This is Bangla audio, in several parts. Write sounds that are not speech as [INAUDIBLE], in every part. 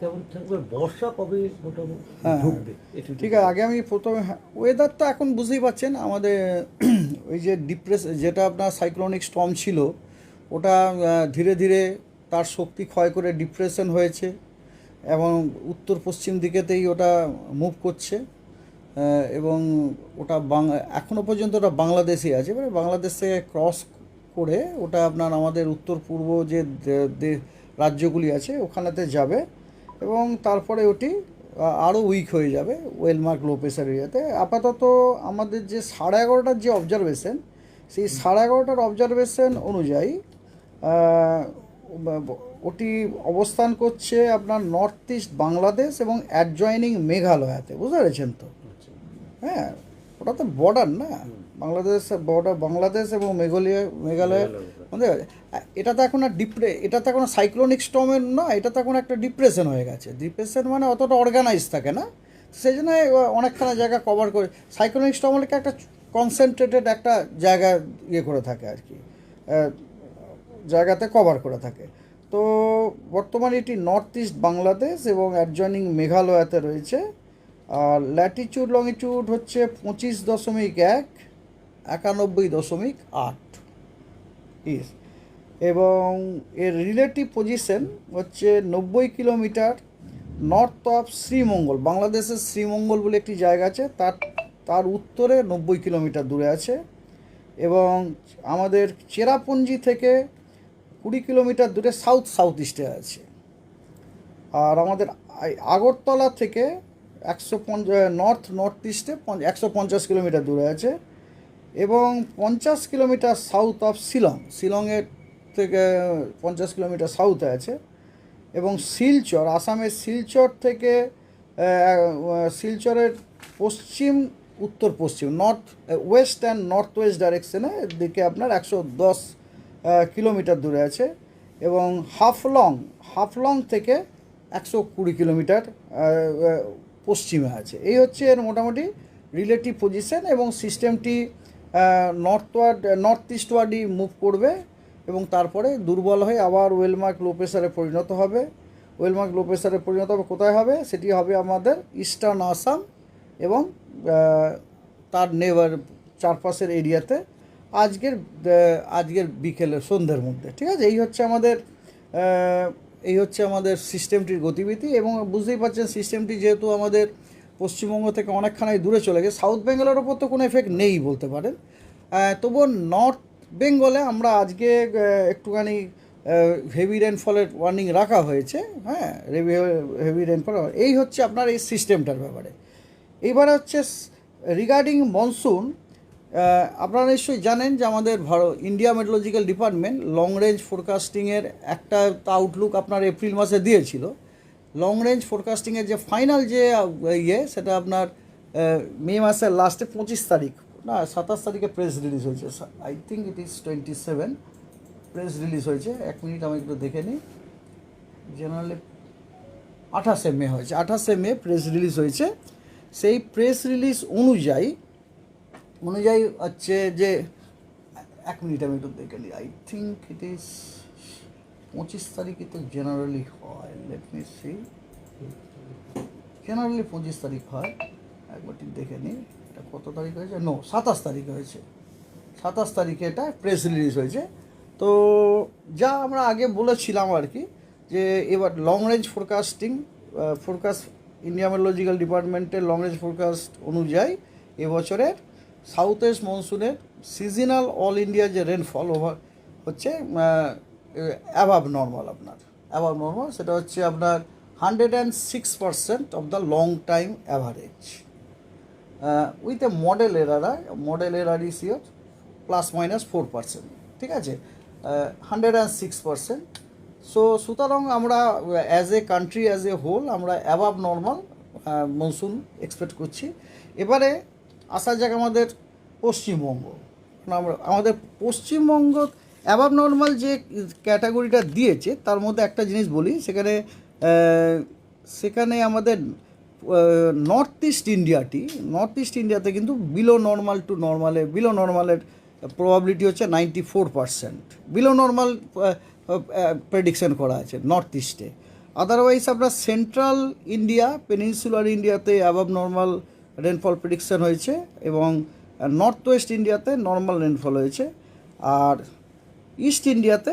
কেমন থাকবে? বর্ষা কবে মোটামুটি হ্যাঁ। ঢুকবে? ঠিক আছে। আগে আমি প্রথমে ওয়েদারটা এখন বুঝতেই পারছেন আমাদের [CLEARS THROAT] ওই যে ডিপ্রেস যেটা আপনার সাইক্লোনিক স্টর্ম ছিল ওটা ধীরে ধীরে তার শক্তি ক্ষয় করে ডিপ্রেশন হয়েছে এবং উত্তর পশ্চিম দিকেতেই ওটা মুভ করছে এবং ওটা বাং এখনও পর্যন্ত ওটা বাংলাদেশে আছে। এবারে বাংলাদেশ থেকে ক্রস করে ওটা আপনার আমাদের উত্তর পূর্ব যে রাজ্যগুলি আছে ওখানেতে যাবে। এবং তারপরে ওটি আরও উইক হয়ে যাবে ওয়েলমার্ক লো প্রেশার এরিয়াতে আপাতত আমাদের যে সাড়ে এগারোটার যে অবজারভেশন সেই সাড়ে এগারোটার অবজারভেশন অনুযায়ী ওটি অবস্থান করছে আপনার নর্থ ইস্ট বাংলাদেশ এবং অ্যাডজয়নিং মেঘালয়াতে। বুঝতে পেরেছেন তো? হ্যাঁ ওটা তো বর্ডার না বাংলাদেশ বর্ডার বাংলাদেশ এবং মেঘালয় মেঘালয়। মধ্যে এটা তো এখন আর ডিপ্রে এটা তো এখন সাইক্লোনিক স্টর্মের না, এটা তো এখন একটা ডিপ্রেশন হয়ে গেছে। ডিপ্রেশন মানে অতটা অর্গানাইজ থাকে না। সেই জন্য অনেকখানা জায়গা কভার করে সাইক্লোনিক স্টর্ম হলে একটা কনসেন্ট্রেটেড একটা জায়গা ইয়ে করে থাকে আর কি জায়গাতে কভার করে থাকে। তো বর্তমানে এটি নর্থ ইস্ট বাংলাদেশ এবং অ্যাডজয়নিং মেঘালয়াতে রয়েছে। আর ল্যাটিচিউড লংিটিউড হচ্ছে পঁচিশ দশমিক এক, একানব্বই দশমিক আট। ইস এবং এর রিলেটিভ পজিশন হচ্ছে নব্বই কিলোমিটার নর্থ অফ শ্রীমঙ্গল, বাংলাদেশের শ্রীমঙ্গল বলে একটি জায়গা আছে, তার তার উত্তরে নব্বই কিলোমিটার দূরে আছে এবং আমাদের চেরাপুঞ্জি থেকে কুড়ি কিলোমিটার দূরে সাউথ সাউথ ইস্টে আছে। আর আমাদের আগরতলা থেকে একশো নর্থ নর্থ ইস্টে একশো পঞ্চাশ কিলোমিটার দূরে আছে। এবং পঞ্চাশ কিলোমিটার সাউথ অফ শিলং শিলংয়ের থেকে পঞ্চাশ কিলোমিটার সাউথে আছে। এবং শিলচর, আসামের শিলচর থেকে শিলচরের পশ্চিম, উত্তর পশ্চিম north west and north west ডাইরেকশনে দিকে আপনার একশো দশ কিলোমিটার দূরে আছে। এবং হাফলং হাফলং থেকে একশো কুড়ি কিলোমিটার পশ্চিমে আছে। এই হচ্ছে এর মোটামুটি রিলেটিভ পজিশন এবং সিস্টেমটি নর্থওয়ার্ড নর্থ ইস্টওয়ার্ডই মুভ করবে এবং তারপরে দুর্বল হয়ে আবার ওয়েলমার্ক লো পরিণত হবে। ওয়েলমার্ক লো পরিণত হবে কোথায় হবে? সেটি হবে আমাদের ইস্টার্ন আসাম এবং তার নেবার চারপাশের এরিয়াতে আজকের আজকের বিকেলে, সন্ধ্যের মধ্যে। ঠিক আছে? এই হচ্ছে আমাদের এই হচ্ছে আমাদের সিস্টেমটির গতিবিধি এবং বুঝতেই পারছেন সিস্টেমটি যেহেতু আমাদের পশ্চিমবঙ্গ থেকে অনেকখানি দূরে চলে গেছে। সাউথ বেঙ্গলের ওপর তো কোনো এফেক্ট নেই বলতে পারেন। তবুও নর্থ বেঙ্গলে আমরা আজকে একটুখানি হেভি রেনফলের ওয়ার্নিং রাখা হয়েছে। হ্যাঁ হেভি রেনফল এই হচ্ছে আপনার এই সিস্টেমটার ব্যাপারে। এইবার হচ্ছে রিগার্ডিং মনসুন আপনারা নিশ্চয়ই জানেন যে আমাদের Bharat India metrological department long range ফোরকাস্টিংয়ের একটা আউটলুক আপনার এপ্রিল মাসে দিয়েছিল। লং রেঞ্জ ফোরকাস্টিংয়ের যে ফাইনাল যে ইয়ে সেটা আপনার মে মাসের লাস্টে পঁচিশ তারিখ, না, সাতাশ তারিখে প্রেস রিলিজ হয়েছে। I think it is twenty seven press release হয়েছে। এক মিনিট আমি একটু দেখে নিই। জেনারেলি আঠাশে মে হয়েছে। আঠাশে মে প্রেস রিলিজ হয়েছে। সেই প্রেস রিলিজ অনুযায়ী অনুযায়ী হচ্ছে যে, এক মিনিট আমি একটু দেখে নিই। আই থিঙ্ক ইট ইজ পঁচিশ তারিখে তো জেনারেলি হয় লেট মি সি জেনারেলি পঁচিশ তারিখ হয়, একবার ঠিক দেখে নিই, এটা কত তারিখ হয়েছে? নো সাতাশ তারিখ হয়েছে। সাতাশ তারিখে এটা প্রেস রিলিজ হয়েছে। তো যা আমরা আগে বলেছিলাম আর কি, যে এবার long range forecasting forecast India metrological ডিপার্টমেন্টের লং রেঞ্জ ফোরকাস্ট অনুযায়ী এবছরের সাউথ ওয়েস্ট মনসুনের সিজনাল অল ইন্ডিয়া যে রেনফল ওভার হচ্ছে অ্যাভাব নর্মাল আপনার। অ্যাভাব নর্মাল সেটা হচ্ছে আপনার hundred and six percent of the long time average with a model error model error is year plus minus four percent ঠিক আছে? Hundred and six percent so সুতরাং আমরা as a country as a whole আমরা অ্যাবাভ নর্মাল মনসুন এক্সপেক্ট করছি। এবারে আসা যাক আমাদের পশ্চিমবঙ্গ। আমরা, আমাদের পশ্চিমবঙ্গ অ্যাবাভ নর্মাল যে ক্যাটাগরিটা দিয়েছে, তার মধ্যে একটা জিনিস বলি, সেখানে সেখানে আমাদের নর্থ ইস্ট ইন্ডিয়াটি নর্থ ইস্ট ইন্ডিয়াতে কিন্তু বিলো নর্মাল টু নর্মালে বিলো নর্মালের প্রবাবিলিটি হচ্ছে ninety four percent below normal prediction করা আছে নর্থ ইস্টে আদারওয়াইজ আপনার সেন্ট্রাল ইন্ডিয়া পেনিনসুলার ইন্ডিয়াতে অ্যাবাব নর্মাল রেনফল প্রেডিকশন হয়েছে এবং নর্থ ওয়েস্ট ইন্ডিয়াতে নর্মাল রেনফল হয়েছে। আর ইস্ট ইন্ডিয়াতে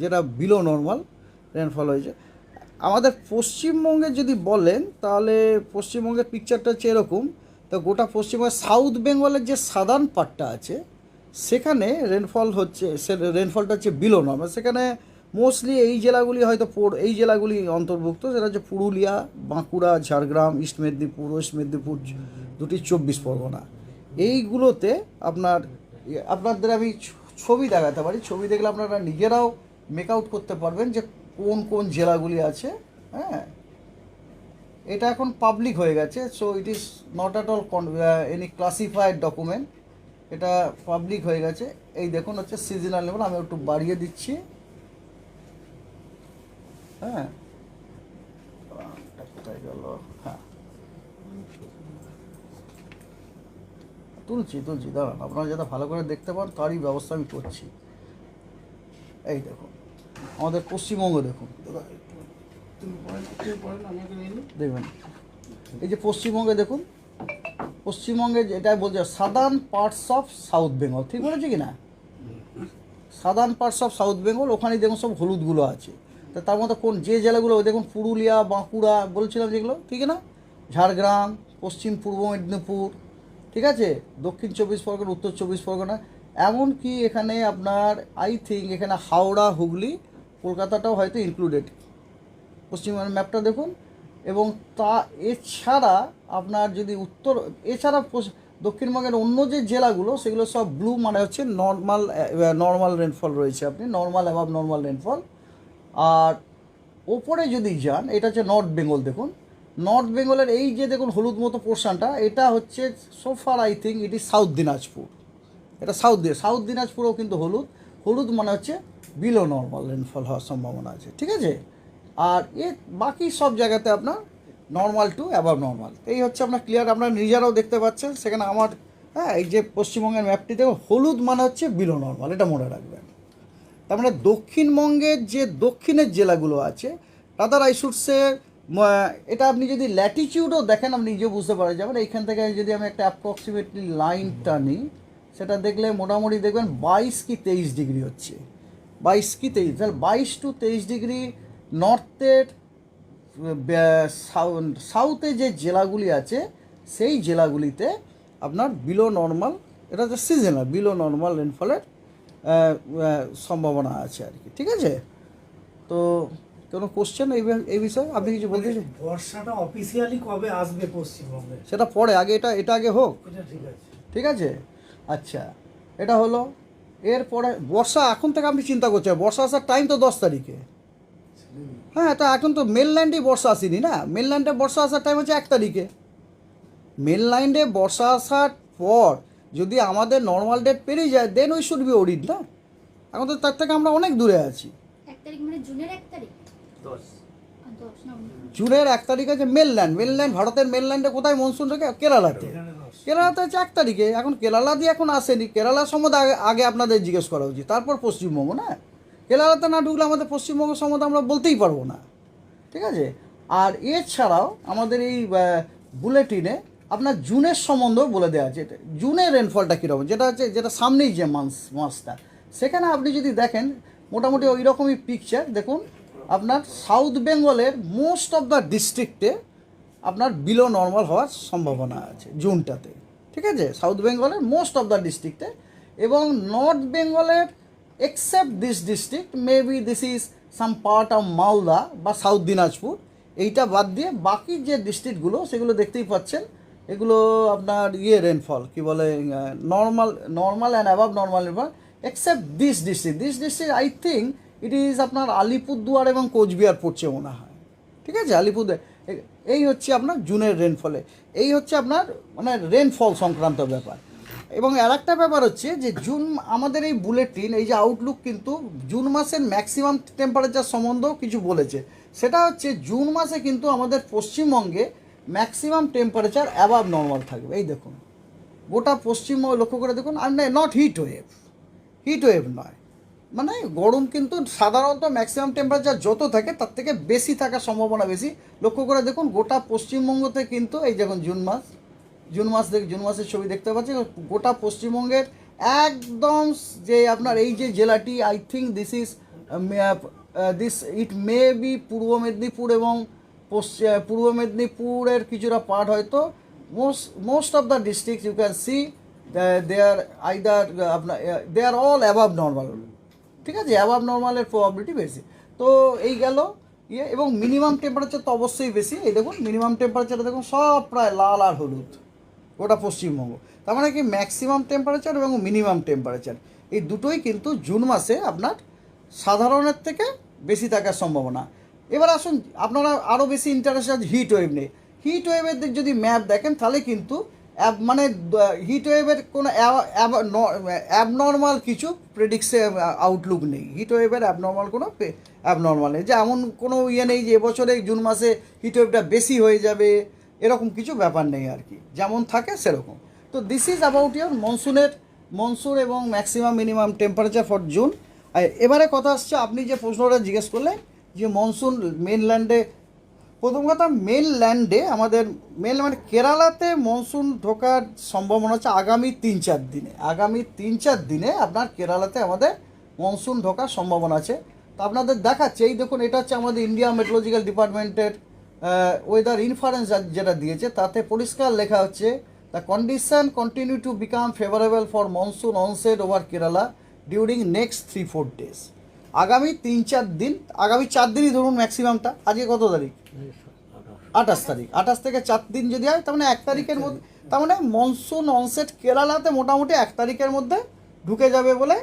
যেটা বিলো নর্মাল রেনফল হয়েছে। আমাদের পশ্চিমবঙ্গে যদি বলেন, তাহলে পশ্চিমবঙ্গের পিকচারটা হচ্ছে এরকম। তো গোটা পশ্চিমবঙ্গের সাউথ বেঙ্গলের যে সাদার্ন পার্টটা আছে, সেখানে রেনফল হচ্ছে, সে রেনফলটা হচ্ছে বিলো নর্মাল সেখানে মোস্টলি এই জেলাগুলি হয়তো এই জেলাগুলি অন্তর্ভুক্ত। সেটা হচ্ছে পুরুলিয়া, বাঁকুড়া, ঝাড়গ্রাম, ইস্ট মেদিনীপুর, ওয়েস্ট মেদিনীপুর, দুটি চব্বিশ পরগনা। এইগুলোতে আপনার, আপনাদের আমি ছবি দেখাতে পারি। ছবি দেখলে আপনারা নিজেরাও মেক আউট করতে পারবেন যে কোন কোন জেলাগুলি আছে হ্যাঁ? এটা এখন পাবলিক হয়ে গেছে so it is not at all any classified document এটা পাবলিক হয়ে গেছে। এই দেখুন হচ্ছে সিজনাল লেভেল আমি একটু বাড়িয়ে দিচ্ছি। হ্যাঁ? গেল হ্যাঁ তুলছি তুলছি, দাঁড়ান, আপনারা যাতে ভালো করে দেখতে পান, তারই ব্যবস্থা আমি করছি। এই দেখুন, আমাদের পশ্চিমবঙ্গ দেখুন। দেখবেন, এই যে পশ্চিমবঙ্গে দেখুন, পশ্চিমবঙ্গে যেটা বলছে southern parts of south Bengal ঠিক বলেছি কি না southern parts of south Bengal ওখানে দেখুন সব হলুদগুলো আছে। তা তার মধ্যে কোন, যে জেলাগুলো দেখুন পুরুলিয়া, বাঁকুড়া, বলছিলাম যেগুলো, ঠিক না? ঝাড়গ্রাম, পশ্চিম পূর্ব মেদিনীপুর ঠিক আছে? দক্ষিণ চব্বিশ পরগনা, উত্তর চব্বিশ পরগনা। এমনকি এখানে আপনার আই থিঙ্ক এখানে হাওড়া, হুগলি, কলকাতাটাও হয়তো ইনক্লুডেড পশ্চিমবঙ্গের ম্যাপটা দেখুন। এবং তা, এছাড়া আপনার যদি উত্তর, এছাড়া দক্ষিণবঙ্গের অন্য যে জেলাগুলো, সেগুলো সব ব্লু মানে হচ্ছে নর্মাল নর্মাল রেনফল রয়েছে আপনি। নর্মাল অ্যাভাব নর্মাল রেনফল আর ওপরে যদি যান, এটা হচ্ছে নর্থ বেঙ্গল দেখুন। নর্থ বেঙ্গলের এই যে দেখুন হলুদ মতো পোর্শনটা এটা হচ্ছে so far I think it is south Dinajpur এটা সাউথ সাউথ দিনাজপুরেও কিন্তু হলুদ। হলুদ মানে হচ্ছে বিলো নর্মাল রেনফল হওয়ার সম্ভাবনা আছে, ঠিক আছে? আর এ বাকি সব জায়গাতে আপনার নর্মাল টু অ্যাবাভ নর্মাল এই হচ্ছে আপনার ক্লিয়ার আপনার নিজেরাও দেখতে পাচ্ছেন। সেখানে আমার হ্যাঁ এই যে পশ্চিমবঙ্গের ম্যাপটিতে হলুদ মানে হচ্ছে বিলো নর্মাল এটা মনে রাখবেন। তার মানে দক্ষিণবঙ্গের যে দক্ষিণের জেলাগুলো আছে রাদার আই শুডসে এটা আপনি যদি ল্যাটিচিউডও দেখেন আপনি নিজেও বুঝতে পারা যাবেন এইখান থেকে যদি আমি একটা অ্যাপ্রক্সিমেটলি লাইন টানি সেটা দেখলে মোটামুটি দেখবেন বাইশ কি তেইশ ডিগ্রি হচ্ছে। বাইশ কি তেইশ? তাহলে বাইশ টু তেইশ ডিগ্রি নর্থের সাউথে যে জেলাগুলি আছে সেই জেলাগুলিতে আপনার বিলো নর্মাল এটা হচ্ছে সিজনাল বিলো নর্মাল রেনফলের সম্ভাবনা আছে আর কি। ঠিক আছে? তো কোনো কোশ্চেন এই বিষয়ে আপনি কিছু বলতে চাই বর্ষাটা অফিসিয়ালি কবে আসবে পশ্চিমবঙ্গে? সেটা পরে আগে এটা এটা আগে হোক। ঠিক আছে। ঠিক আছে? আচ্ছা এটা হলো এরপরে বর্ষা এখন থেকে আপনি চিন্তা করছেন বর্ষা আসার টাইম তো দশ তারিখে। হ্যাঁ তা এখন তো মেনল্যান্ডেই বর্ষা আসেনি না? মেন মেনল্যান্ডে বর্ষা আসার টাইম হচ্ছে এক তারিখে। মেন মেনল্যান্ডে বর্ষা আসার পর যদি আমাদের নর্মাল ডেট পেরিয়ে যায় দেন ওই শুড বি ওরিড না? এখন তো তার থেকে আমরা অনেক দূরে আছি। এক তারিখ মানে জুনের এক তারিখ? জুনের এক তারিখ আছে মেনল্যান্ড মেনল্যান্ড ভারতের মেনল্যান্ডে কোথায় মনসুন রেখে কেরালাতে। কেরালাতে হচ্ছে এক তারিখে। এখন কেরালা দিয়ে এখন আসেনি। কেরালা সম্বন্ধে আগে আগে আপনাদের জিজ্ঞেস করা উচিত। তারপর পশ্চিমবঙ্গ না? কেরালাতে না ঢুকলে আমাদের পশ্চিমবঙ্গ সম্বন্ধে আমরা বলতেই পারব না। ঠিক আছে? আর এছাড়াও আমাদের এই বুলেটিনে আপনার জুনের সম্বন্ধেও বলে দেওয়া আছে। এটা। জুনের রেনফলটা কীরকম? যেটা হচ্ছে যেটা সামনেই যে মাস মাসটা সেখানে আপনি যদি দেখেন মোটামুটি ওই রকমই পিকচার দেখুন। আপনার সাউথ বেঙ্গলের মোস্ট অফ দ্য ডিস্ট্রিক্টে আপনার বিলো নর্মাল হওয়ার সম্ভাবনা আছে, জুনটাতে। ঠিক আছে? সাউথ বেঙ্গলের মোস্ট অফ দ্য ডিস্ট্রিক্টে এবং নর্থ বেঙ্গলের except this district maybe this is some part of Malda বা সাউথ দিনাজপুর, এইটা বাদ দিয়ে বাকি যে ডিস্ট্রিক্টগুলো সেগুলো দেখতেই পাচ্ছেন, এগুলো আপনার ইয়ে রেনফল কি বলে normal normal and above normal rainfall except this district this district I think it is আপনার আলিপুরদুয়ার এবং কোচবিহার পড়ছে মনে হয়। ঠিক আছে? আলিপুরদুয়ার এই হচ্ছে আপনার জুনের রেনফলে এই হচ্ছে আপনার মানে রেনফল সংক্রান্ত ব্যাপার। এবং আর একটা ব্যাপার হচ্ছে যে, জুন আমাদের এই বুলেটিন এই যে আউটলুক কিন্তু জুন মাসের ম্যাক্সিমাম টেম্পারেচার সম্বন্ধেও কিছু বলেছে। সেটা হচ্ছে জুন মাসে কিন্তু আমাদের পশ্চিমবঙ্গে ম্যাক্সিমাম টেম্পারেচার অ্যাবাভ নর্মাল থাকবে। এই দেখুন। গোটা পশ্চিমবঙ্গ লক্ষ্য করে দেখুন, আর not heat wave heat wave নয়। মানে গরম কিন্তু সাধারণত ম্যাক্সিমাম টেম্পারেচার যত থাকে, তার থেকে বেশি থাকার সম্ভাবনা বেশি। লক্ষ্য করে দেখুন, গোটা পশ্চিমবঙ্গতে কিন্তু, এই যখন জুন মাস জুন মাস দেখ, জুন মাসের ছবি দেখতে পাচ্ছি গোটা পশ্চিমবঙ্গের একদম যে আপনার এই যে জেলাটি I think this is this it may be Purba Medinipur এবং পশ্চিম পূর্ব মেদিনীপুরের কিছুটা পার্ট হয়তো most most of the district you can see they are either আপনার they are all above normal ঠিক আছে? অ্যাবাভ নর্মালের প্রবাবিলিটি বেশি। তো এই গেল ইয়ে এবং মিনিমাম টেম্পারেচার তো অবশ্যই বেশি। এই দেখুন মিনিমাম টেম্পারেচার দেখুন, সব প্রায় লাল আর হলুদ। গোটা পশ্চিমবঙ্গ। তার মানে কি? ম্যাক্সিমাম টেম্পারেচার এবং মিনিমাম টেম্পারেচার এই দুটোই কিন্তু জুন মাসে আপনার সাধারণের থেকে বেশি থাকার সম্ভাবনা। এবার আসুন, আপনারা আরও বেশি ইন্টারেস্ট হিট ওয়েভ নিয়ে। হিট ওয়েভের যদি ম্যাপ দেখেন, তাহলে কিন্তু মানে হিট ওয়েভের কোনো অ্যাবনর্মাল কিছু প্রেডিক্সে আউটলুক নেই। হিট ওয়েভের অ্যাবনর্মাল কোনো অ্যাবনর্মাল নেই। যে এমন কোনো ইয়ে নেই যে এবছরে জুন মাসে হিট ওয়েভটা বেশি হয়ে যাবে, এরকম কিছু ব্যাপার নেই আর কি। যেমন থাকে সেরকম। তো দিস ইজ অ্যাবাউট ইয়ার মনসুনের মনসুন এবং maximum minimum temperature for June এবারে কথা আসছে, আপনি যে প্রশ্নটা জিজ্ঞেস করলেন, যে মনসুন মেনল্যান্ডে প্রথম কথা মেনল্যান্ডে আমাদের মেন মানে কেরালাতে মনসুন ঢোকার সম্ভাবনা হচ্ছে আগামী তিন চার দিনে। আগামী তিন চার দিনে আপনার কেরালাতে আমাদের মনসুন ঢোকার সম্ভাবনা আছে। তো আপনাদের দেখাচ্ছে, এই দেখুন, এটা হচ্ছে আমাদের ইন্ডিয়া মেট্রোলজিক্যাল ডিপার্টমেন্টের ওয়েদার ইনফারেন্স যেটা দিয়েছে, তাতে পরিষ্কার লেখা হচ্ছে the condition continue to become favourable for monsoon onset over Kerala during next three four days আগামী তিন চার দিন, আগামী চার দিনই ধরুন ম্যাক্সিমামটা আজকে কত তারিখ? আঠাশ তারিখ। আঠাশ থেকে চার দিন যদি হয়, তার মানে এক তারিখের মধ্যে তার মানে মনসুন অনসেট কেরালাতে মোটামুটি এক তারিখের মধ্যে ঢুকে যাবে বলে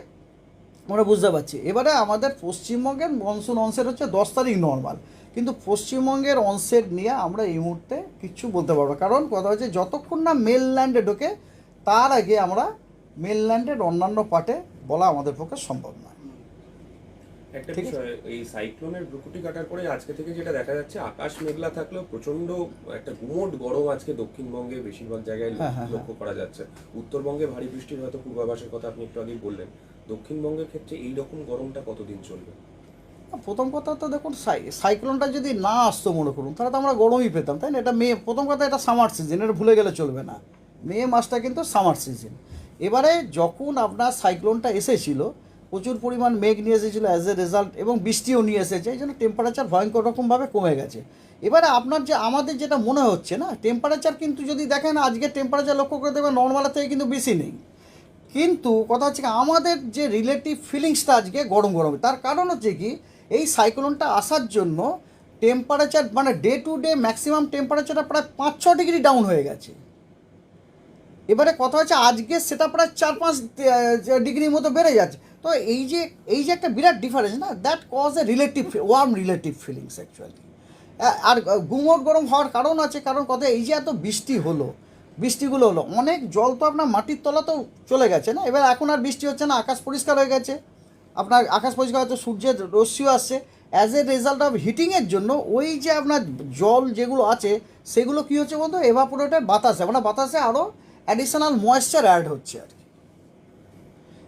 আমরা বুঝতে পারছি। এবারে আমাদের পশ্চিমবঙ্গের মনসুন অনসেট হচ্ছে দশ তারিখ নর্মাল কিন্তু পশ্চিমবঙ্গের অনসেট নিয়ে আমরা এই মুহূর্তে কিচ্ছু বলতে পারব কারণ কথা হচ্ছে, যতক্ষণ না মেলল্যান্ডে ঢোকে, তার আগে আমরা মেলল্যান্ডের অন্যান্য পার্টে বলা আমাদের পক্ষে সম্ভব নয়। একটা। বিষয় এই সাইক্লোনের ভ্রুকুটি কাটার পরে আজকে থেকে যেটা দেখা যাচ্ছে আকাশ মেঘলা থাকলেও প্রচণ্ড একটা গুমোট গরম আজকে দক্ষিণবঙ্গে বেশিরভাগ জায়গায় হ্যাঁ, হ্যাঁ, লক্ষ্য করা যাচ্ছে। উত্তরবঙ্গে ভারী বৃষ্টির হয়তো পূর্বাভাসের কথা আপনি একটু আগেই বললেন। দক্ষিণবঙ্গের ক্ষেত্রে এই রকম গরমটা কতদিন চলবে? প্রথম কথা তো দেখুন সাই সাইক্লোনটা যদি না আসতো মনে করুন তাহলে তো আমরা গরমই পেতাম তাই না? এটা মে প্রথম কথা এটা সামার সিজন এটা ভুলে গেলে চলবে না। মে মাসটা কিন্তু সামার সিজন। এবারে যখন আপনার সাইক্লোনটা এসেছিল প্রচুর পরিমাণ মেঘ নিয়ে এসেছিল অ্যাজ এ রেজাল্ট এবং বৃষ্টিও নিয়ে এসেছে, এই জন্য টেম্পারেচার ভয়ঙ্কর রকমভাবে কমে গেছে। এবারে আপনার যে, আমাদের যেটা মনে হচ্ছে না টেম্পারেচার কিন্তু যদি দেখেন, আজকে টেম্পারেচার লক্ষ্য করে দেবেন নর্মালের থেকে কিন্তু বেশি নেই। কিন্তু কথা হচ্ছে কি, আমাদের যে রিলেটিভ ফিলিংসটা আজকে গরম গরম, তার কারণ হচ্ছে কি, এই সাইক্লোনটা আসার জন্য টেম্পারেচার মানে ডে টু ডে ম্যাক্সিমাম টেম্পারেচারটা প্রায় পাঁচ ছ ডিগ্রি ডাউন হয়ে গেছে। এবারে কথা হচ্ছে, আজকে সেটা প্রায় চার পাঁচ ডিগ্রির মতো বেড়ে যাচ্ছে। তো এই যে এই যে একটা বিরাট ডিফারেন্স না that cause a relative warm relative feelings actually আর গুমোট গরম হওয়ার কারণ আছে, কারণ কথা এই যে এত বৃষ্টি হলো, বৃষ্টিগুলো হলো, অনেক জল তো আপনার মাটির তলাতেও চলে গেছে না? এবার এখন আর বৃষ্টি হচ্ছে না, আকাশ পরিষ্কার হয়ে গেছে। আপনার আকাশ পরিষ্কার হয়তো সূর্যের রশ্মিও আসছে। অ্যাজ এ রেজাল্ট অফ হিটিংয়ের জন্য ওই যে আপনার জল যেগুলো আছে, সেগুলো কী হচ্ছে বলতো এভাপোরেটের বাতাসে মানে বাতাসে আরও অ্যাডিশনাল ময়েশ্চার অ্যাড হচ্ছে আর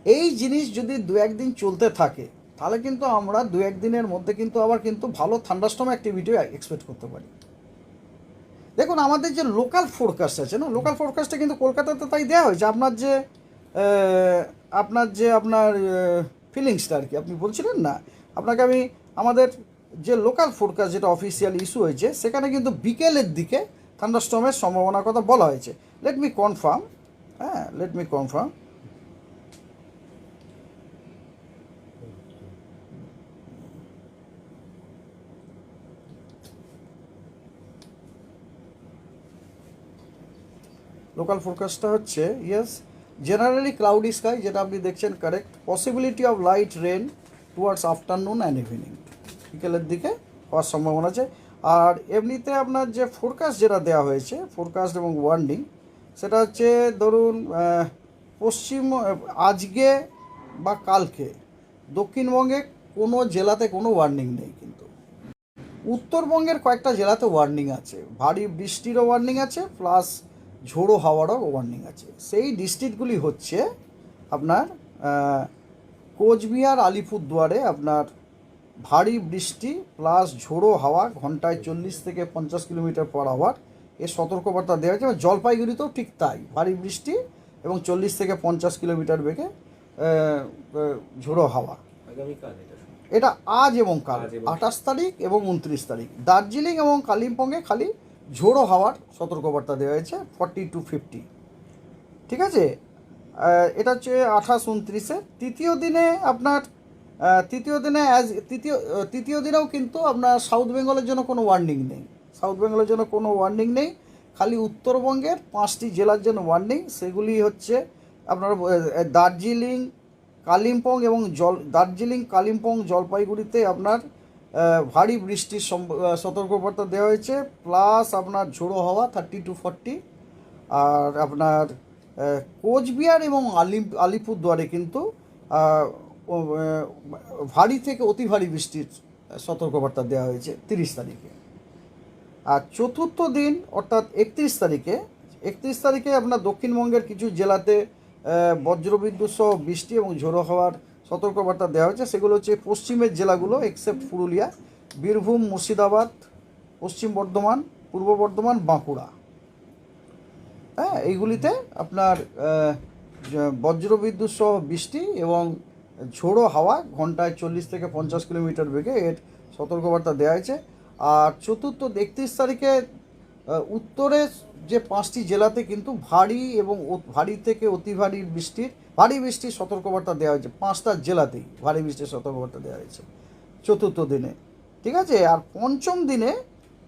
এই জিনিস যদি দু একদিন চলতে থাকে, তাহলে কিন্তু আমরা দু একদিনের মধ্যে কিন্তু আবার কিন্তু ভালো থান্ডাস্টম অ্যাক্টিভিটি এক্সপেক্ট করতে পারি। দেখুন, আমাদের যে লোকাল ফোরকাস্ট আছে না লোকাল ফোরকাস্টটা কিন্তু কলকাতাতে তাই দেওয়া হয়েছে। আপনার যে আপনার যে আপনার ফিলিংসটা আর কি, আপনি বলছিলেন না? আপনাকে আমি, আমাদের যে লোকাল ফোরকাস্ট যেটা অফিসিয়াল ইস্যু হয়েছে, সেখানে কিন্তু বিকেলের দিকে থান্ডারস্টর্মের সম্ভাবনার কথা বলা হয়েছে। লেট মি কনফার্ম হ্যাঁ লেট মি কনফার্ম লোকাল ফোরকাস্টটা হচ্ছে ইয়েস জেনারেলি ক্লাউডি স্কাই যেটা আপনি দেখছেন correct possibility of light rain towards afternoon and evening বিকেলের দিকে হওয়ার সম্ভাবনা আছে। আর এমনিতে আপনার যে ফোরকাস্ট যেটা দেওয়া হয়েছে ফোরকাস্ট এবং ওয়ার্নিং সেটা হচ্ছে, ধরুন পশ্চিম, আজকে বা কালকে, দক্ষিণবঙ্গে কোনো জেলাতে কোনো ওয়ার্নিং নেই কিন্তু। উত্তরবঙ্গের কয়েকটা জেলাতে ওয়ার্নিং আছে, ভারী বৃষ্টিরও ওয়ার্নিং আছে প্লাস ঝোড়ো হাওয়ারও ওয়ার্নিং আছে। সেই ডিস্ট্রিক্টগুলি হচ্ছে আপনার কোচবিহার আলিপুরদুয়ারে আপনার ভারী বৃষ্টি প্লাস ঝোড়ো হাওয়া ঘন্টায় চল্লিশ থেকে পঞ্চাশ কিলোমিটার পার আওয়ার এর সতর্কবার্তা দেওয়া হয়েছে এবং জলপাইগুড়িতেও ঠিক তাই। ভারী বৃষ্টি এবং চল্লিশ থেকে পঞ্চাশ কিলোমিটার বেগে ঝোড়ো হাওয়া। এটা আজ এবং কাল। আঠাশ তারিখ এবং উনত্রিশ তারিখ। দার্জিলিং এবং কালিম্পংয়ে খালি ঝোড়ো হাওয়ার সতর্কবার্তা দেওয়া হয়েছে ফর্টি টু ফিফটি ঠিক আছে? এটা হচ্ছে আঠাশ উনত্রিশে। তৃতীয় দিনে আপনার তৃতীয় দিনে অ্যাজ তৃতীয় তৃতীয় দিনেও কিন্তু আপনার সাউথ বেঙ্গলের জন্য কোনো ওয়ার্নিং নেই। সাউথ বেঙ্গলের জন্য কোনো ওয়ার্নিং নেই। খালি উত্তরবঙ্গের পাঁচটি জেলার জন্য ওয়ার্নিং সেগুলি হচ্ছে আপনার দার্জিলিং, কালিম্পং এবং জল, দার্জিলিং, কালিম্পং জলপাইগুড়িতে আপনার ভারী বৃষ্টির সতর্কবার্তা দেওয়া হয়েছে প্লাস আপনার ঝোড়ো হাওয়া থার্টি টু ফর্টি আর আপনার কোচবিহার এবং আলিম আলিপুরদুয়ারে কিন্তু ভারী থেকে অতি ভারী বৃষ্টির সতর্কবার্তা দেওয়া হয়েছে তিরিশ তারিখে। আর চতুর্থ দিন, অর্থাৎ একত্রিশ তারিখে একত্রিশ তারিখে আপনার দক্ষিণবঙ্গের কিছু জেলাতে বজ্রবিদ্যুৎ সহ বৃষ্টি এবং ঝোড়ো হওয়ার সতর্কবার্তা দেওয়া হয়েছে। সেগুলো হচ্ছে পশ্চিমের জেলাগুলো এক্সেপ্ট পুরুলিয়া, বীরভূম, মুর্শিদাবাদ, পশ্চিম বর্ধমান, পূর্ব বর্ধমান, বাঁকুড়া। হ্যাঁ এইগুলিতে আপনার বজ্রবিদ্যুৎ সহ বৃষ্টি এবং ঝোড়ো হাওয়া ঘন্টায় চল্লিশ থেকে পঞ্চাশ কিলোমিটার বেগে এর সতর্কবার্তা দেওয়া হয়েছে। আর চতুর্থ একত্রিশ তারিখে উত্তরে যে পাঁচটি জেলাতে কিন্তু ভারী এবং ভারী থেকে অতি ভারী বৃষ্টির ভারী বৃষ্টির সতর্কবার্তা দেওয়া হয়েছে। পাঁচটা জেলাতেই ভারী বৃষ্টির সতর্কবার্তা দেওয়া হয়েছে চতুর্থ দিনে। ঠিক আছে? আর পঞ্চম দিনে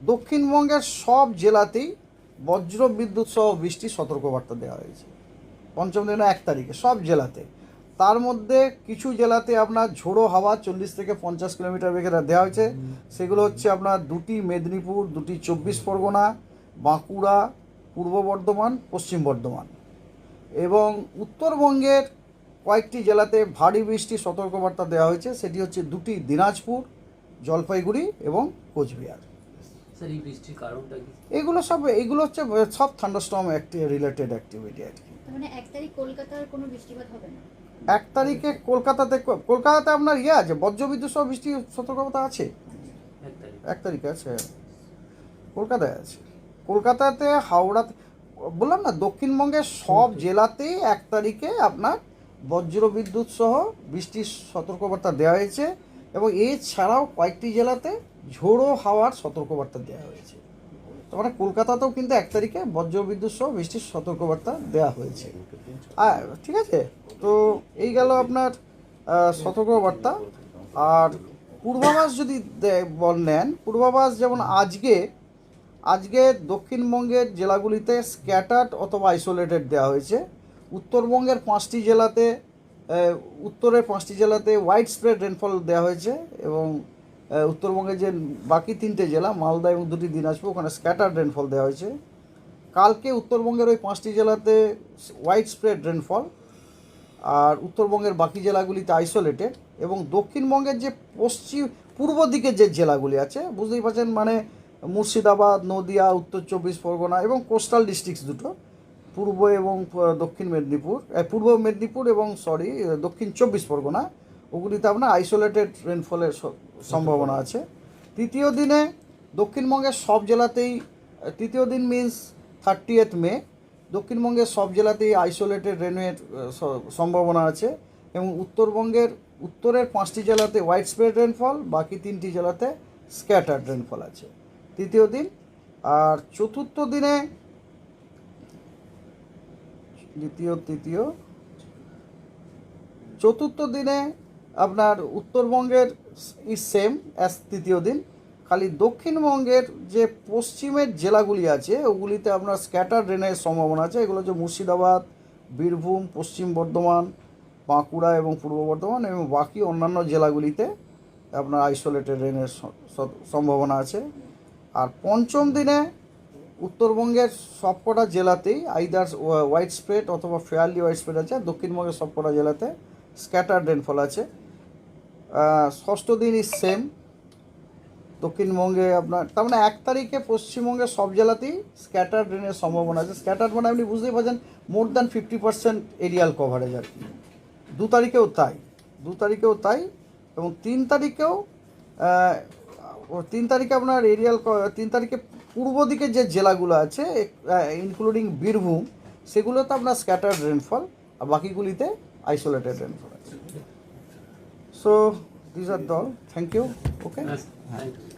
দক্ষিণবঙ্গের সব জেলাতেই বজ্র বিদ্যুৎ সহ বৃষ্টির সতর্কবার্তা দেওয়া হয়েছে। পঞ্চম দিনে এক তারিখে সব জেলাতে। তার মধ্যে কিছু জেলাতে আপনার ঝোড়ো হাওয়া চল্লিশ থেকে পঞ্চাশ কিলোমিটার বেগে দেওয়া হয়েছে। সেগুলো হচ্ছে আপনার দুটি মেদিনীপুর দুটি চব্বিশ পরগনা বাঁকুড়া পূর্ব বর্ধমান পশ্চিম বর্ধমান। এবং উত্তরবঙ্গের কয়েকটি জেলাতে ভারী বৃষ্টির সতর্কবার্তা দেওয়া হয়েছে। সেটি হচ্ছে দুটি দিনাজপুর জলপাইগুড়ি এবং কোচবিহার। স্যার এই বৃষ্টির কারণটা কি? এগুলো সব এগুলো হচ্ছে সব থান্ডারস্টর্ম অ্যাক্টি রিলেটেড অ্যাক্টিভিটি আর কি। মানে এক তারিখ কলকাতার কোনো বৃষ্টিপাত হবে না? এক তারিখে কলকাতাতে কলকাতাতে আপনার ইয়ে আছে বজ্রবিদ্যুৎ সহ বৃষ্টির সতর্কতা আছে? এক তারিখে আছে। কলকাতায় আছে। কলকাতাতে হাওড়া বললাম না দক্ষিণবঙ্গের সব জেলাতেই এক তারিখে আপনার বজ্রবিদ্যুৎ সহ বৃষ্টির সতর্কবার্তা দেওয়া হয়েছে এবং এছাড়াও কয়েকটি জেলাতে ঝোড়ো হাওয়ার সতর্কবার্তা দেওয়া হয়েছে। তার মানে কলকাতাতেও কিন্তু এক তারিখে বজ্রবিদ্যুৎ সহ বৃষ্টির সতর্কবার্তা দেওয়া হয়েছে। আর ঠিক আছে তো এই গেল আপনার সতর্কবার্তা। আর পূর্বাভাস যদি বল নেন পূর্বাভাস যেমন আজকে আজকে দক্ষিণবঙ্গের জেলাগুলিতে স্ক্যাটার্ড অথবা আইসোলেটেড দেওয়া হয়েছে। উত্তরবঙ্গের পাঁচটি জেলাতে উত্তরের পাঁচটি জেলাতে হোয়াইট স্প্রেড রেনফল দেওয়া হয়েছে এবং উত্তরবঙ্গের যে বাকি তিনটে জেলা, মালদা এবং দুটি দিনাজপুর, ওখানে স্ক্যাটার্ড রেনফল দেওয়া হয়েছে। কালকে উত্তরবঙ্গের ওই পাঁচটি জেলাতে হোয়াইট স্প্রেড রেনফল আর উত্তরবঙ্গের বাকি জেলাগুলিতে আইসোলেটেড এবং দক্ষিণবঙ্গের যে পশ্চিম, পূর্ব দিকের যে জেলাগুলি আছে, বুঝতেই পারছেন মানে মুর্শিদাবাদ, নদিয়া, উত্তর চব্বিশ পরগনা এবং কোস্টাল ডিস্ট্রিক্টস দুটো, পূর্ব এবং দক্ষিণ মেদিনীপুর পূর্ব মেদিনীপুর এবং সরি দক্ষিণ চব্বিশ পরগনা। ওগুলিতে আপনার আইসোলেটেড রেনফলের সম্ভাবনা আছে। তৃতীয় দিনে দক্ষিণবঙ্গের সব জেলাতেই তৃতীয় দিন মিন্স থার্টিয়েথ মে দক্ষিণবঙ্গের সব জেলাতেই আইসোলেটেড রেনের সম্ভাবনা আছে এবং উত্তরবঙ্গের, উত্তরের পাঁচটি জেলাতে হোয়াইট স্প্রেড রেনফল বাকি তিনটি জেলাতে স্ক্যাটার্ড রেনফল আছে। তৃতীয় দিন। আর চতুর্থ দিনে দ্বিতীয়, তৃতীয়। চতুর্থ দিনে আপনার উত্তরবঙ্গের ইজ সেম অ্যাজ তৃতীয় দিন। খালি দক্ষিণবঙ্গের যে পশ্চিমের জেলাগুলি আছে, ওগুলিতে আপনার স্ক্যাটার রেনের সম্ভাবনা আছে। এগুলো হচ্ছে মুর্শিদাবাদ, বীরভূম, পশ্চিম বর্ধমান, বাঁকুড়া এবং পূর্ব বর্ধমান এবং বাকি অন্যান্য জেলাগুলিতে আপনার আইসোলেটেড রেনের সম্ভাবনা আছে। আর পঞ্চম দিনে উত্তরবঙ্গের সবকটা জেলাতেই আইদার হোয়াইট স্প্রেড অথবা ফেয়ারলি হোয়াইট স্প্রেড আছে, আর দক্ষিণবঙ্গের সবকটা জেলাতে স্ক্যাটার রেনফল আছে। ষষ্ঠ দিন ইজ সেম দক্ষিণবঙ্গে আপনার, তার মানে এক তারিখে পশ্চিমবঙ্গের সব জেলাতেই স্ক্যাটার রেনের সম্ভাবনা আছে। স্ক্যাটার মানে আপনি বুঝতেই পারছেন more than fifty percent aerial coverage আর কি। দু তারিখেও তাই, দু তারিখেও তাই এবং তিন তারিখেও ও, তিন তারিখে আপনার এরিয়াল তিন তারিখে পূর্ব দিকে যে জেলাগুলো আছে ইনক্লুডিং বীরভূম, সেগুলোতে আপনার স্ক্যাটার্ড রেনফল আর বাকিগুলিতে আইসোলেটেড রেনফল আছে। So this are all thank you okay you